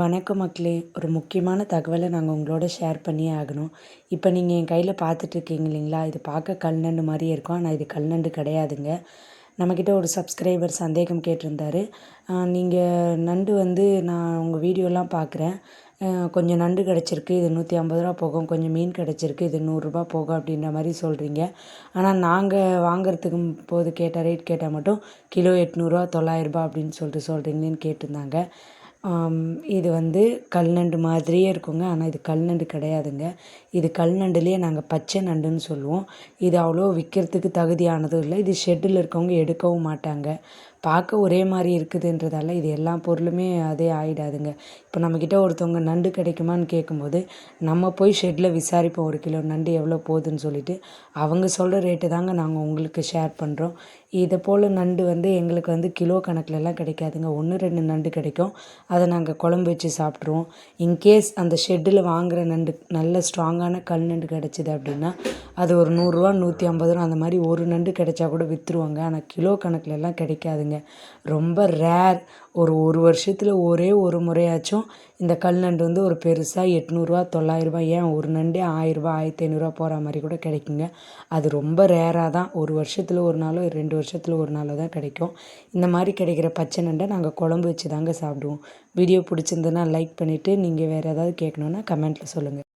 வணக்கம் மக்களே. ஒரு முக்கியமான தகவலை நாங்கள் உங்களோட ஷேர் பண்ணியே ஆகணும். இப்போ நீங்கள் என் கையில் பார்த்துட்ருக்கீங்க இல்லைங்களா? இது பார்க்க கல் நண்டு மாதிரியே இருக்கும். ஆனால் இது கல் நண்டு கிடையாதுங்க. நம்மக்கிட்ட ஒரு சப்ஸ்கிரைபர் சந்தேகம் கேட்டிருந்தாரு. நீங்கள் நண்டு வந்து நான் உங்கள் வீடியோலாம் பார்க்குறேன். கொஞ்சம் நண்டு கிடச்சிருக்கு. இது நூற்றி ஐம்பது ரூபா போகும். கொஞ்சம் மீன் கிடச்சிருக்கு. இது நூறுரூபா போகும் அப்படின்ற மாதிரி சொல்கிறீங்க ஆனால் நாங்கள் வாங்குறதுக்கு போது கேட்ட ரேட் கேட்டால் மட்டும் கிலோ எட்நூறுரூவா தொள்ளாயிரரூபா அப்படின்னு சொல்லிட்டு சொல்கிறீங்களேன்னு கேட்டிருந்தாங்க. இது வந்து கல் நண்டு மாதிரியே இருக்குங்க. ஆனால் இது கல் நண்டு கிடையாதுங்க. இது கல் நண்டுலேயே நாங்கள் பச்சை நண்டுன்னு சொல்லுவோம். இது அவ்வளோ விற்கிறதுக்கு தகுதியானதும் இல்லை. இது ஷெட்டில் இருக்கவங்க எடுக்கவும் மாட்டாங்க. பார்க்க ஒரே மாதிரி இருக்குதுன்றதால இது எல்லா பொருளுமே அதே ஆகிடாதுங்க இப்போ நம்மக்கிட்ட ஒருத்தவங்க நண்டு கிடைக்குமான்னு கேட்கும்போது நம்ம போய் ஷெட்டில் விசாரிப்போம். ஒரு கிலோ நண்டு எவ்வளோ போகுதுன்னு சொல்லிட்டு அவங்க சொல்கிற ரேட்டு தாங்க நாங்கள் உங்களுக்கு ஷேர் பண்ணுறோம் இதை போல் நண்டு வந்து எங்களுக்கு வந்து கிலோ கணக்கிலலாம் கிடைக்காதுங்க. ஒன்று ரெண்டு நண்டு கிடைக்கும். அதை நாங்கள் குழம்பு வச்சு சாப்பிட்ருவோம் இன்கேஸ் அந்த ஷெட்டில் வாங்குகிற நண்டு நல்ல ஸ்ட்ராங்கான கல் நண்டு கிடச்சிது அப்படின்னா அது ஒரு நூறுரூவா நூற்றி ஐம்பது ரூபா அந்த மாதிரி ஒரு நண்டு கிடைச்சா கூட விற்றுருவாங்க ஆனால் கிலோ கணக்கிலலாம் கிடைக்காதுங்க. ரொம்ப ரேர் ஒரு ஒரு வருஷத்தில் ஒரே ஒரு முறையாச்சும் இந்த கல் நண்டு வந்து ஒரு பெருசாக எட்நூறுரூவா தொள்ளாயிரரூபா ஏன் ஒரு நண்டே ஆயிரரூபா ஆயிரத்தி ஐநூறுரூவா போகிற மாதிரி கூட கிடைக்குங்க. அது ரொம்ப ரேராக தான். ஒரு வருஷத்தில் ஒரு நாளோ ரெண்டு வருஷத்தில் ஒரு நாளோ தான் கிடைக்கும். இந்த மாதிரி கிடைக்கிற பச்சை நண்டை நாங்கள் குழம்பு வச்சு தாங்க சாப்பிடுவோம். வீடியோ பிடிச்சிருந்ததுன்னா லைக் பண்ணிவிட்டு நீங்கள் வேறு ஏதாவது கேட்கணுன்னா கமெண்ட்டில் சொல்லுங்கள்